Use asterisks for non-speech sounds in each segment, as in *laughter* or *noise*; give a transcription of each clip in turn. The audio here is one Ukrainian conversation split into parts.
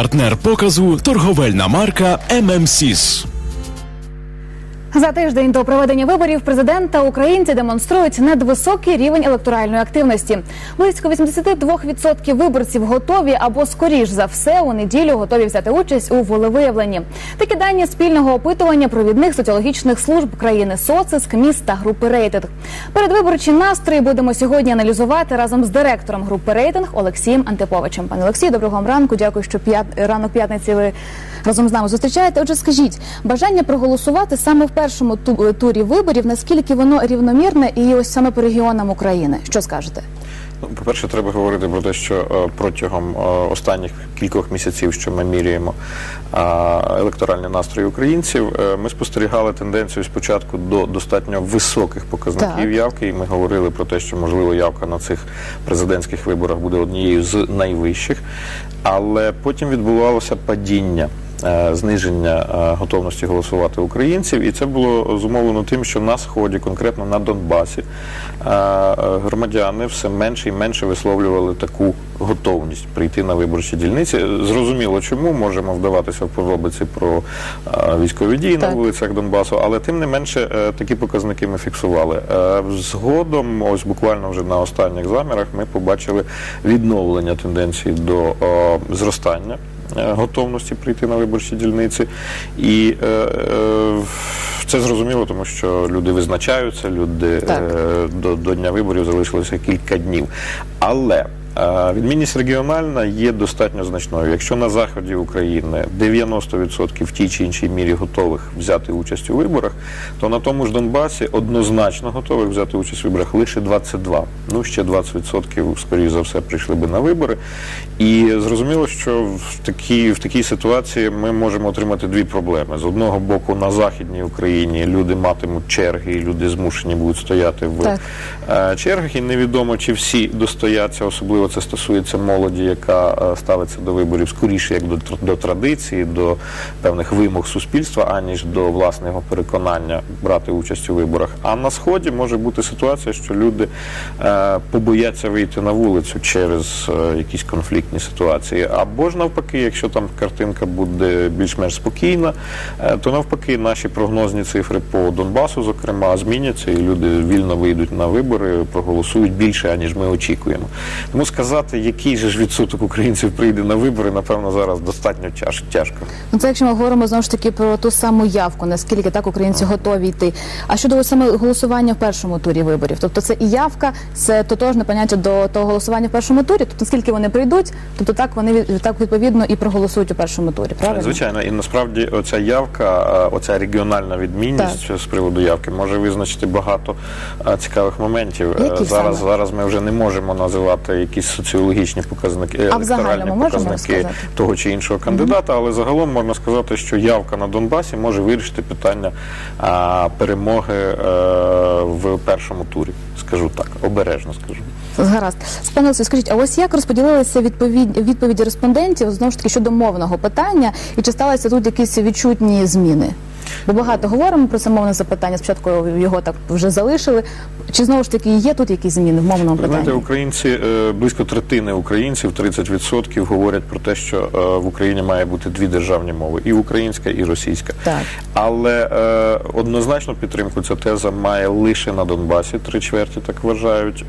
Партнер показу торговельна марка ММСІС. За тиждень до проведення виборів президента українці демонструють надвисокий рівень електоральної активності. Близько 82% виборців готові або скоріш за все у неділю готові взяти участь у волевиявленні. Такі дані спільного опитування провідних соціологічних служб країни СОЦИС, КМІС та групи рейтинг. Передвиборчі настрої будемо сьогодні аналізувати разом з директором групи рейтинг Олексієм Антиповичем. Пане Олексію, доброго вам ранку. Дякую, що п'ят... ранок п'ятниці ви разом з нами зустрічаєте. Отже, скажіть, бажання проголосувати саме в першому турі виборів, наскільки воно рівномірне і ось саме по регіонам України? Що скажете? Ну, по-перше, треба говорити про те, що е, протягом е, останніх кількох місяців, що ми міряємо е, електоральні настрої українців, е, ми спостерігали тенденцію спочатку до достатньо високих показників Так. явки, і ми говорили про те, що можливо явка на цих президентських виборах буде однією з найвищих, але потім відбувалося падіння. Е, Зниження е, готовності голосувати українців, і це було зумовлено тим, що на сході, конкретно на Донбасі, е, громадяни все менше і менше висловлювали таку готовність прийти на виборчі дільниці. Зрозуміло, чому можемо вдаватися в подробиці про військові дії на вулицях Донбасу, але тим не менше такі показники ми фіксували. Згодом, ось буквально вже на останніх замірах, ми побачили відновлення тенденції до зростання. Е, Готовності прийти на виборчі дільниці, і е, е, це зрозуміло, тому що люди визначаються, люди е, до, до дня виборів залишилося кілька днів. Але відмінність регіональна є достатньо значною. Якщо на заході України 90% в тій чи іншій мірі готових взяти участь у виборах, то на тому ж Донбасі однозначно готових взяти участь у виборах лише 22. Ну ще 20% скоріш за все прийшли би на вибори. І зрозуміло, що в такій, в такій ситуації ми можемо отримати дві проблеми. З одного боку, на західній Україні люди матимуть черги, і люди змушені будуть стояти в Так. е, чергах, і невідомо, чи всі достояться, особливо це стосується молоді, яка е, ставиться до виборів скоріше як до, до традиції, до певних вимог суспільства, аніж до власного переконання брати участь у виборах. А на сході може бути ситуація, що люди е, побояться вийти на вулицю через е, якісь конфліктні ситуації. Або ж навпаки, якщо там картинка буде більш-менш спокійна, е, то навпаки наші прогнозні цифри по Донбасу, зокрема, зміняться, і люди вільно вийдуть на вибори, проголосують більше, аніж ми очікуємо. Тому сказати, який же ж відсоток українців прийде на вибори, напевно, зараз достатньо тяж- тяжко. Ну це якщо ми говоримо знову ж таки про ту саму явку, наскільки так українці готові йти. А щодо саме голосування в першому турі виборів, тобто це і явка, це тотожне поняття до того голосування в першому турі. Тобто наскільки вони прийдуть, тобто так вони так відповідно і проголосують у першому турі. Правильно? Звичайно, і насправді оця явка, оця регіональна відмінність з приводу явки може визначити багато цікавих моментів. Які зараз саме? зараз ми вже не можемо називати якісь соціологічні показники, електоральні показники того чи іншого кандидата, але загалом можна сказати, що явка на Донбасі може вирішити питання а, перемоги е, в першому турі. Скажу так, обережно скажу. Гаразд. Пане Олексію, скажіть, а ось як розподілилися відповідь, відповіді респондентів знову ж таки щодо мовного питання, і чи сталися тут якісь відчутні зміни? Бо багато говоримо про це мовне запитання. Спочатку його так вже залишили. Чи знову ж таки є тут якісь зміни в мовному Ви знаєте, українці е, близько третини українців, 30% говорять про те, що е, в Україні має бути дві державні мови: і українська, і російська. Так. Але е, однозначно підтримку ця теза має лише на Донбасі, три чверті так вважають.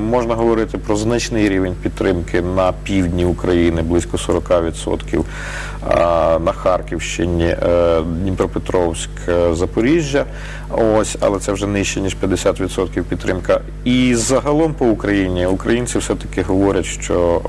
Можна говорити про значний рівень підтримки на півдні України, близько 40%, е, на Харківщині, е, Дніпропетровськ, е, Запоріжжя. Ось, але це вже нижче ніж 50% підтримка. І загалом по Україні українці все-таки говорять, що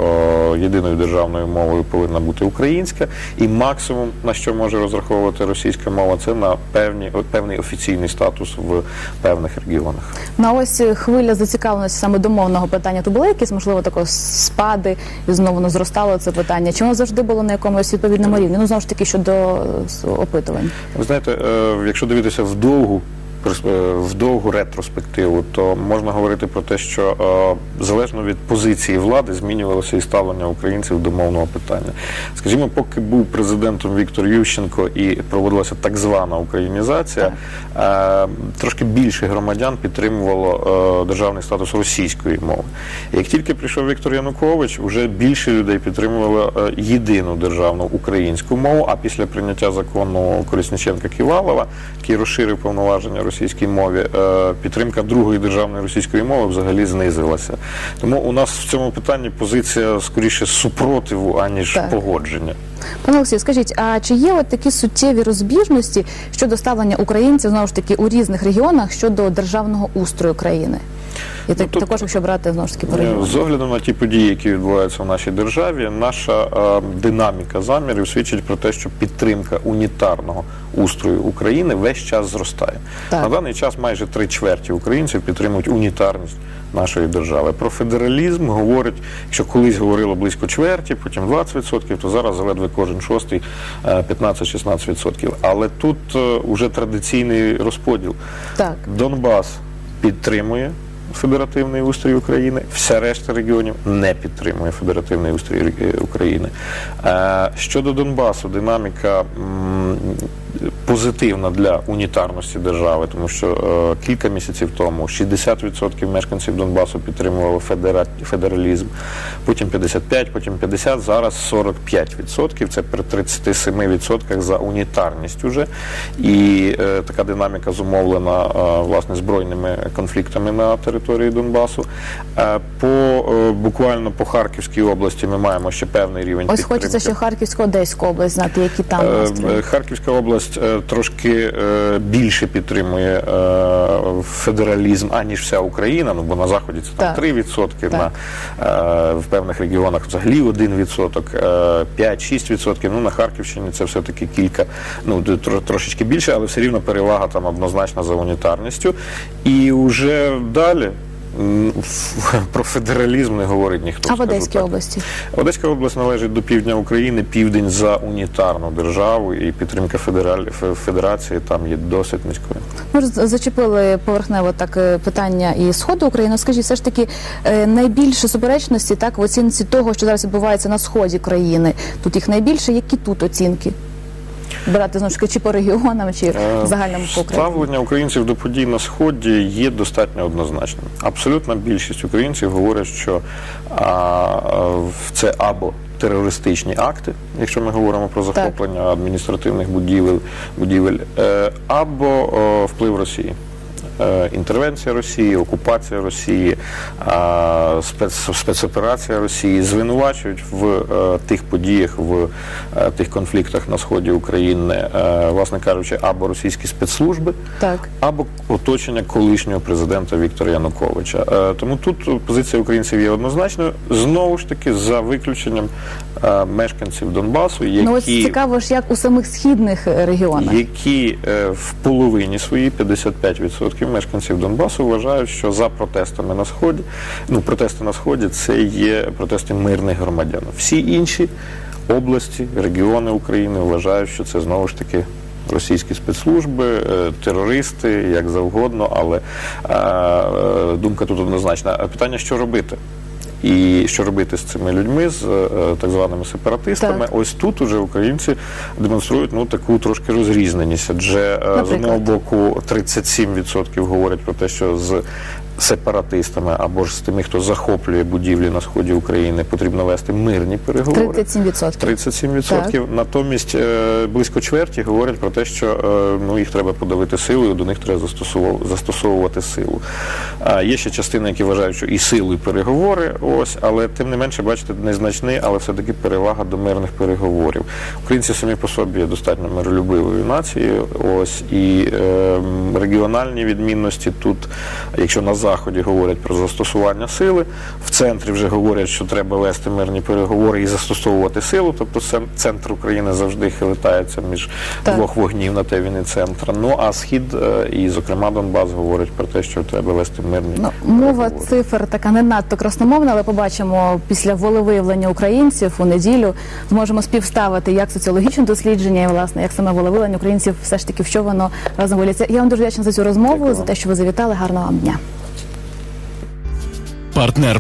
е, єдиною державною мовою повинна бути українська, і максимум на що може розраховувати російська мова, це на певні певний офіційний статус в певних регіонах. На ось хвиля зацікавленості саме до мовного питання. То були якісь можливо тако спади, і знову воно зростало це питання? Воно завжди було на якомусь відповідному рівні? Ну завжди таки щодо е, опитувань. Ви знаєте, е, якщо дивитися в довгу перс- е, в довгу ретроспективу, то можна говорити про те, що е, залежно від позиції влади змінювалося і ставлення українців до мовного питання. Скажімо, поки був президентом Віктор Ющенко і проводилася так звана українізація, е, трошки більше громадян підтримувало е, державний статус російської мови. Як тільки прийшов Віктор Янукович, вже більше людей підтримувало е, єдину державну українську мову. А після прийняття закону Колісниченка Ківалова, який розширив повноваження російській мові, е, підтримка другої державної російської мови взагалі знизилася. Тому у нас в цьому питанні позиція скоріше супротиву аніж Так. погодження. Пане Олексію, скажіть, а чи є от такі суттєві розбіжності щодо ставлення українців знову ж таки у різних регіонах щодо державного устрою країни? І так, тут- також, якщо брати знову ж таки Е. З оглядом на ті події, які відбуваються в нашій державі, наша е, динаміка замірів свідчить про те, що підтримка унітарного устрою України весь час зростає. Так. На даний час майже три чверті українців підтримують унітарність нашої держави. Про федералізм говорить, якщо колись говорило близько чверті, потім 20%, то зараз ледве кожен шостий е, 15-16%. Але тут вже традиційний розподіл. Так. Донбас підтримує федеративний устрій України, вся решта регіонів не підтримує федеративний устрій е, України. Е, Щодо Донбасу, динаміка позитивна для унітарності держави, тому що е, кілька місяців тому 60% мешканців Донбасу підтримували федера- федералізм, потім 55%, потім 50%, зараз 45%. Це при 37% за унітарність уже. І е, така динаміка зумовлена е, власне збройними конфліктами на території Донбасу. Е, по е, буквально по Харківській області ми маємо ще певний рівень Ось підтримки. хочеться ще Харківську, Одеську область знати, які там Е, настрої. е, Харківська область е, трошки е, більше підтримує е, федералізм, аніж вся Україна. Ну бо на заході це там Так. 3%, Так. на е, в певних регіонах взагалі 1%, е, 5-6%. Ну на Харківщині це все таки кілька, ну тро- трошечки більше, але все рівно перевага там однозначно за унітарністю. І вже далі. *laughs* Про федералізм не говорить ніхто. А в Одеській області? Одеська область належить до півдня України, південь за унітарну державу, і підтримка федераль... федерації там є досить низькою. Ми ж зачепили поверхнево так е, питання і сходу України. Скажіть, все ж таки е, найбільше суперечності так в оцінці того, що зараз відбувається на сході країни. Тут їх найбільше. Які тут оцінки? Брати знову ж таки чи по регіонам, чи в загальному покриті? Ставлення українців до подій на сході є достатньо однозначним. Абсолютна більшість українців говорять, що а, це або терористичні акти, якщо ми говоримо про захоплення адміністративних будівель, будівель е, або о, вплив Росії. Е, Інтервенція Росії, окупація Росії, спец, спецоперація Росії звинувачують в е, тих подіях, в е, тих конфліктах на сході України, власне кажучи, або російські спецслужби, Так. або оточення колишнього президента Віктора Януковича. Тому тут позиція українців є однозначною. Знову ж таки, за виключенням е, мешканців Донбасу, які Ну ось цікаво ж, як у самих східних е, регіонах. які е, в половині свої 55% мешканців Донбасу вважають, що за протестами на сході, ну протести на сході це є протести мирних громадян. Всі інші області, регіони України вважають, що це знову ж таки. Російські спецслужби, терористи, як завгодно, але думка тут однозначна. А Питання, що робити? І що робити з цими людьми, з е, так званими сепаратистами? Так. Ось тут уже українці демонструють ну таку трошки розрізненість. Адже Наприклад. з одного боку 37% говорять про те, що з сепаратистами або ж з тими, хто захоплює будівлі на сході України, потрібно вести мирні переговори. 37%. 37%. Натомість е, близько чверті говорять про те, що е, ну, їх треба подавити силою, до них треба застосовувати силу. А є ще частина, які вважають, що і силою переговори, ось, але тим не менше, бачите, незначний, але все-таки перевага до мирних переговорів. Українці самі по собі є достатньо миролюбивою нацією. Ось і е, регіональні відмінності тут, якщо на заході говорять про застосування сили. В центрі вже говорять, що треба вести мирні переговори і застосовувати силу. Тобто це центр України завжди хилитається між Так. двох вогнів на те він і центр. Ну а схід е, і, зокрема, Донбас говорять про те, що треба вести мирні Ну, мова переговори. цифр така не надто красномовна, але побачимо після волевиявлення українців у неділю. Зможемо співставити як соціологічне дослідження і власне як саме волевиявлення українців, все ж таки в що воно разом виліться. Я вам дуже вдячна за цю розмову, Дякую за те, що ви завітали. Гарного вам дня. Партнер